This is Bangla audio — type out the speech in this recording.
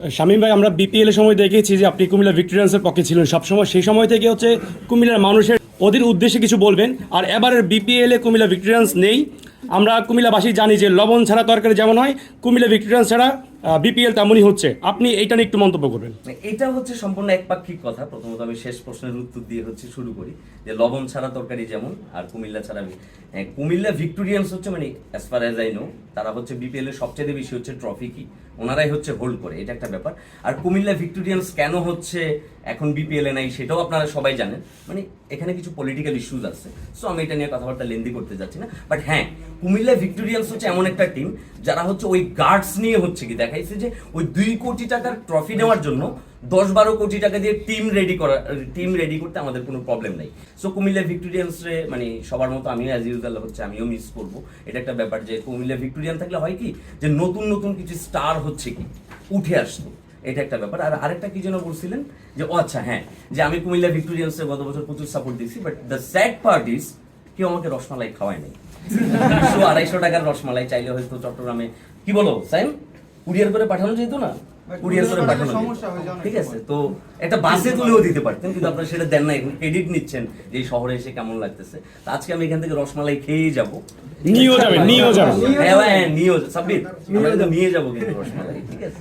শামীম ভাই, আমরা বিপিএল এর সময় দেখেছি যে আপনি কুমিল্লা ভিক্টোরিয়ান্সের পক্ষে ছিলেন সবসময়। সেই সময় থেকে হচ্ছে কুমিল্লার মানুষের ওদের উদ্দেশ্যে কিছু বলবেন। আর এবারের বিপিএল এ কুমিল্লা ভিক্টোরিয়ান্স নেই। আমরা কুমিল্লাবাসী জানি যে লবণ ছাড়া তরকারি যেমন হয়, কুমিল্লা ভিক্টোরিয়ান্স ছাড়া বিপিএল তেমনই হচ্ছে। আপনি এইটা নিয়ে একটু মন্তব্য করবেন। এটা হচ্ছে সম্পূর্ণ একপাক্ষিক কথা। প্রথমত আমি শেষ প্রশ্নের উত্তর দিয়ে হচ্ছে শুরু করি। যে লবণ ছাড়া তরকারি যেমন আর কুমিল্লা ছাড়া হ্যাঁ, কুমিল্লা ভিক্টোরিয়ান্স হচ্ছে মানে as far as I know তারা হচ্ছে বিপিএল এর সবচেয়ে বেশি হচ্ছে ট্রফি কি? ওনারাই হচ্ছে হোল্ড করে এটা একটা ব্যাপার। আর কুমিল্লা ভিক্টোরিয়ান্স কেন হচ্ছে এখন বিপিএল এ নাই সেটাও আপনারা সবাই জানেন। মানে এখানে কিছু পলিটিক্যাল ইস্যুজ আছে। সো আমি এটা নিয়ে কথাবার্তা লেন্দি করতে যাচ্ছি না। বাট হ্যাঁ কুমিল্লা ভিক্টোরিয়ান্স হচ্ছে এমন একটা টিম যারা হচ্ছে ওই গার্ডস নিয়ে হচ্ছে কি? দেখাইছে যে ওই দুই কোটি টাকার ট্রফি নেওয়ার জন্য দশ বারো কোটি টাকা দিয়ে টিম রেডি করা টিম রেডি করতে আমাদের কোনো প্রবলেম নাই। সো কুমিল্লা ভিক্টোরিয়ান্স রে মানে সবার মতো আমিও অ্যাজ ইউজাল হচ্ছে, আমিও মিস করব। এটা একটা ব্যাপার যে কুমিল্লা ভিক্টোরিয়ান থাকলে হয় কি, যে নতুন নতুন কিছু স্টার হচ্ছে কি, উঠে আসতো। এটা একটা ব্যাপার। আর আরেকটা কি যেন বলছিলেন, যে ও আচ্ছা হ্যাঁ যে আমি কুমিল্লা ভিক্টোরিয়ান্সে গত বছর প্রচুর সাপোর্ট দিচ্ছি but the sad part is কেউ আমাকে রসমালাই খাওয়ায় নাই। দুশো আড়াইশো টাকার রসমালাই চাইলে হয়তো চট্টগ্রামে, কি বলো, সাইম? কুরিয়ার করে পাঠানো যেত না কুরিয়ার করে পাঠানো হয়ে ঠিক আছে তো একটা বাসে তুলেও দিতে পারতেন কিন্তু আপনারা সেটা দেন না এখন ক্রেডিট নিচ্ছেন যে শহরে এসে কেমন লাগতেছে। তা আজকে আমি এখান থেকে রসমালাই খেয়েই যাব। নিয়েও যাবে নিয়েও যাবে হ্যাঁ হ্যাঁ নিয়েও সাব্বির আমরা কিন্তু নিয়ে যাব কিন্তু রসমালাই ঠিক আছে।